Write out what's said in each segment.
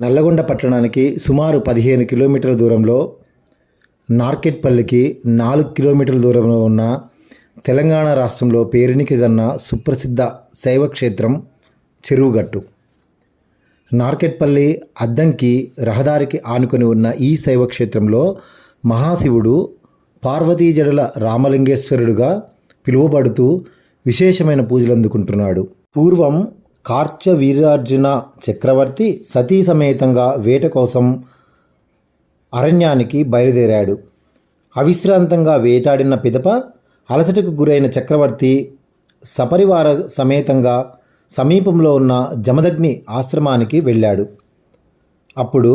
నల్లగొండ పట్టణానికి సుమారు పదిహేను కిలోమీటర్ల దూరంలో నార్కెట్పల్లికి నాలుగు కిలోమీటర్ల దూరంలో ఉన్న తెలంగాణ రాష్ట్రంలో పేరునికిగన్న సుప్రసిద్ధ శైవ క్షేత్రం చెరువుగట్టు. నార్కెట్పల్లి అద్దంకి రహదారికి ఆనుకొని ఉన్న ఈ శైవ క్షేత్రంలో మహాశివుడు పార్వతీ జడల రామలింగేశ్వరుడుగా పిలువబడుతూ విశేషమైన పూజలు అందుకుంటున్నాడు పూర్వం కార్చ వీరార్జున చక్రవర్తి సతీ సమేతంగా వేట కోసం అరణ్యానికి బయలుదేరాడు. అవిశ్రాంతంగా వేటాడిన పిదప అలసటకు గురైన చక్రవర్తి సపరివార సమేతంగా సమీపంలో ఉన్న జమదగ్ని ఆశ్రమానికి వెళ్ళాడు. అప్పుడు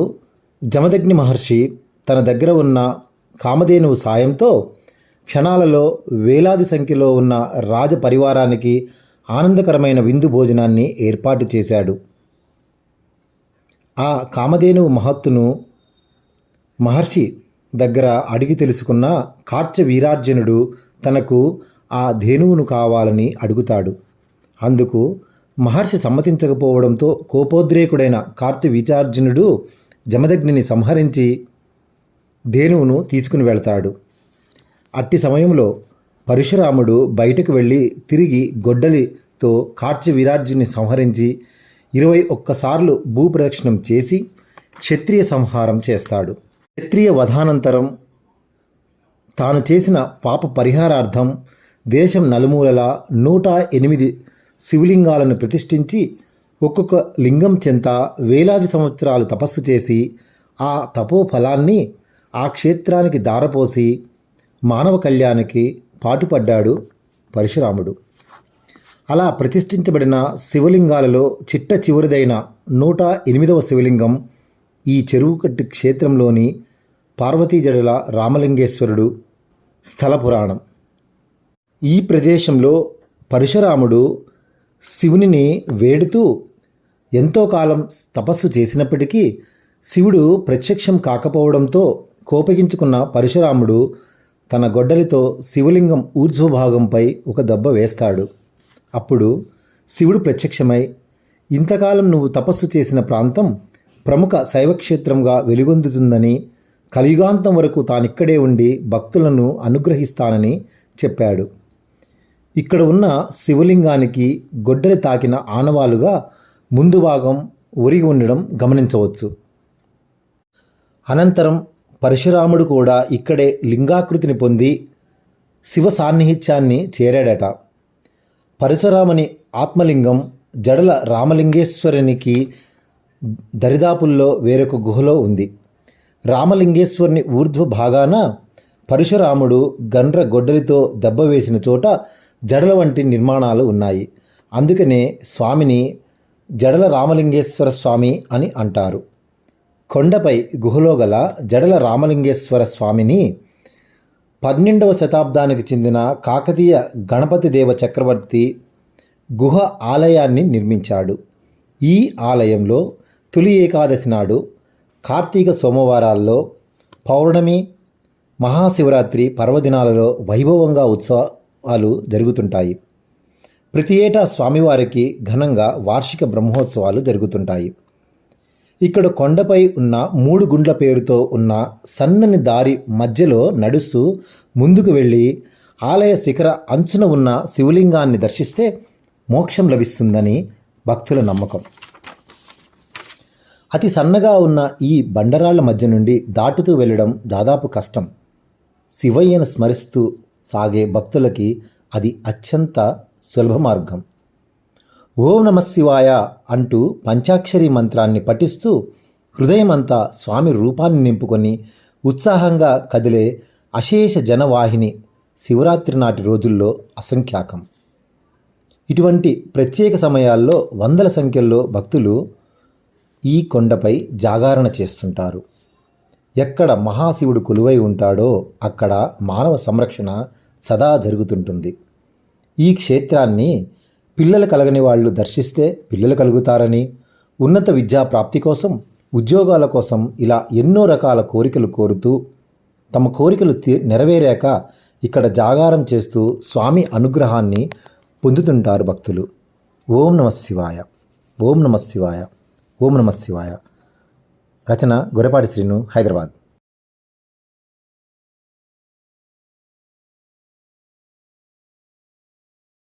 జమదగ్ని మహర్షి తన దగ్గర ఉన్న కామధేనువు సాయంతో క్షణాలలో వేలాది సంఖ్యలో ఉన్న రాజ పరివారానికి ఆనందకరమైన విందు భోజనాన్ని ఏర్పాటు చేశాడు. ఆ కామధేనువు మహత్తును మహర్షి దగ్గర అడిగి తెలుసుకున్న కార్చ వీరార్జునుడు తనకు ఆ ధేనువును కావాలని అడుగుతాడు. అందుకు మహర్షి సమ్మతించకపోవడంతో కోపోద్రేకుడైన కార్తి వీరార్జునుడు జమదగ్నిని సంహరించి ధేనువును తీసుకుని వెళ్తాడు. అట్టి సమయంలో పరశురాముడు బయటకు వెళ్ళి తిరిగి గొడ్డలితో కార్చి విరార్జుని సంహరించి ఇరవై ఒక్కసార్లు భూప్రదక్షిణం చేసి క్షత్రియ సంహారం చేస్తాడు. క్షత్రియ వధానంతరం తాను చేసిన పాప పరిహారార్థం దేశం నలుమూలలా నూట ఎనిమిది శివలింగాలను ప్రతిష్ఠించి ఒక్కొక్క లింగం చెంత వేలాది సంవత్సరాలు తపస్సు చేసి ఆ తపోఫలాన్ని ఆ క్షేత్రానికి దారపోసి మానవ కళ్యాణానికి పాటుపడ్డాడు పరశురాముడు. అలా ప్రతిష్ఠించబడిన శివలింగాలలో చిట్ట చివరిదైన నూట ఎనిమిదవ శివలింగం ఈ చెరువుకట్టు క్షేత్రంలోని పార్వతీ జడల రామలింగేశ్వరుడు స్థల పురాణం. ఈ ప్రదేశంలో పరశురాముడు శివునిని వేడుతూ ఎంతో కాలం తపస్సు చేసినప్పటికీ శివుడు ప్రత్యక్షం కాకపోవడంతో కోపగించుకున్న పరశురాముడు తన గొడ్డలితో శివలింగం ఊర్ధ్వభాగంపై ఒక దెబ్బ వేస్తాడు. అప్పుడు శివుడు ప్రత్యక్షమై ఇంతకాలం నువ్వు తపస్సు చేసిన ప్రాంతం ప్రముఖ శైవక్షేత్రంగా వెలుగొందుతుందని కలియుగాంతం వరకు తానిక్కడే ఉండి భక్తులను అనుగ్రహిస్తానని చెప్పాడు. ఇక్కడ ఉన్న శివలింగానికి గొడ్డలి తాకిన ఆనవాలుగా ముందు భాగం ఒరిగి ఉండడం గమనించవచ్చు. అనంతరం పరశురాముడు కూడా ఇక్కడే లింగాకృతిని పొంది శివ సాన్నిహిత్యాన్ని చేరాడట. పరశురాముని ఆత్మలింగం జడల రామలింగేశ్వరునికి దరిదాపుల్లో వేరొక గుహలో ఉంది. రామలింగేశ్వరుని ఊర్ధ్వ భాగాన పరశురాముడు గండ్ర గొడ్డలితో దెబ్బ వేసిన చోట జడల వంటి నిర్మాణాలు ఉన్నాయి. అందుకనే స్వామిని జడల రామలింగేశ్వర స్వామి అని అంటారు. కొండపై గుహలో గల జడల రామలింగేశ్వర స్వామిని పన్నెండవ శతాబ్దానికి చెందిన కాకతీయ గణపతి దేవ చక్రవర్తి గుహ ఆలయాన్ని నిర్మించాడు. ఈ ఆలయంలో తొలి ఏకాదశి నాడు కార్తీక సోమవారాల్లో పౌర్ణమి మహాశివరాత్రి పర్వదినాలలో వైభవంగా ఉత్సవాలు జరుగుతుంటాయి. ప్రతి ఏటా స్వామివారికి ఘనంగా వార్షిక బ్రహ్మోత్సవాలు జరుగుతుంటాయి. ఇక్కడ కొండపై ఉన్న మూడు గుండ్ల పేరుతో ఉన్న సన్నని దారి మధ్యలో నడుస్తూ ముందుకు వెళ్ళి ఆలయ శిఖర అంచున ఉన్న శివలింగాన్ని దర్శిస్తే మోక్షం లభిస్తుందని భక్తుల నమ్మకం. అతి సన్నగా ఉన్న ఈ బండరాళ్ళ మధ్య నుండి దాటుతూ వెళ్ళడం దాదాపు కష్టం. శివయ్యను స్మరిస్తూ సాగే భక్తులకి అది అత్యంత సులభ మార్గం. ఓం నమ శివాయ అంటూ పంచాక్షరి మంత్రాన్ని పఠిస్తూ హృదయమంతా స్వామి రూపాన్ని నింపుకొని ఉత్సాహంగా కదిలే అశేష జనవాహిని శివరాత్రి నాటి రోజుల్లో అసంఖ్యాకం. ఇటువంటి ప్రత్యేక సమయాల్లో వందల సంఖ్యల్లో భక్తులు ఈ కొండపై జాగారణ చేస్తుంటారు. ఎక్కడ మహాశివుడు కొలువై ఉంటాడో అక్కడ మానవ సంరక్షణ సదా జరుగుతుంటుంది. ఈ క్షేత్రాన్ని పిల్లలు కలగని వాళ్ళు దర్శిస్తే పిల్లలు కలుగుతారని ఉన్నత విద్యా ప్రాప్తి కోసం ఉద్యోగాల కోసం ఇలా ఎన్నో రకాల కోరికలు కోరుతూ తమ కోరికలు తీ నెరవేరాక ఇక్కడ జాగారం చేస్తూ స్వామి అనుగ్రహాన్ని పొందుతుంటారు భక్తులు. ఓం నమ శివాయ. ఓం నమ శివాయ. ఓం నమ శివాయ. రచన గొరపాటి శ్రీను హైదరాబాద్.